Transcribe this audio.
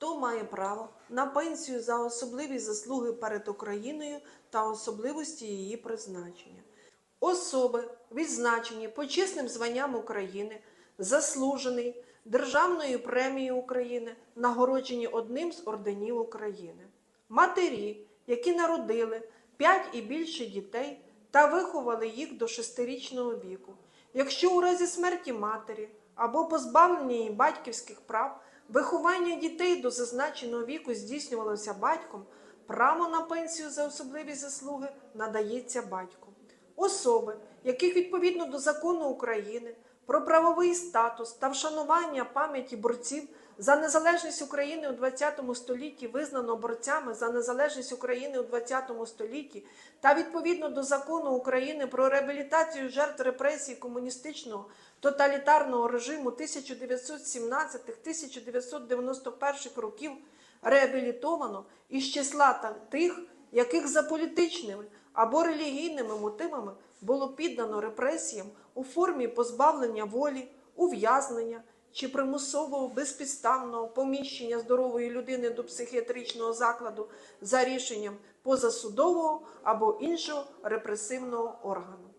Хто має право на пенсію за особливі заслуги перед Україною та особливості її призначення? Особи, відзначені почесним званням України, заслужений Державною премією України, нагороджені одним з орденів України. Матері, які народили 5 і більше дітей та виховали їх до шестирічного віку. Якщо у разі смерті матері або позбавлення її батьківських прав, виховання дітей до зазначеного віку здійснювалося батьком, право на пенсію за особливі заслуги надається батьку. Особи, яких відповідно до закону України про правовий статус та вшанування пам'яті борців за незалежність України у ХХ столітті визнано борцями за незалежність України у ХХ столітті та відповідно до закону України про реабілітацію жертв репресій комуністичного тоталітарного режиму 1917-1991 років реабілітовано із числа тих, яких за політичними або релігійними мотивами було піддано репресіям у формі позбавлення волі, ув'язнення чи примусового безпідставного поміщення здорової людини до психіатричного закладу за рішенням позасудового або іншого репресивного органу.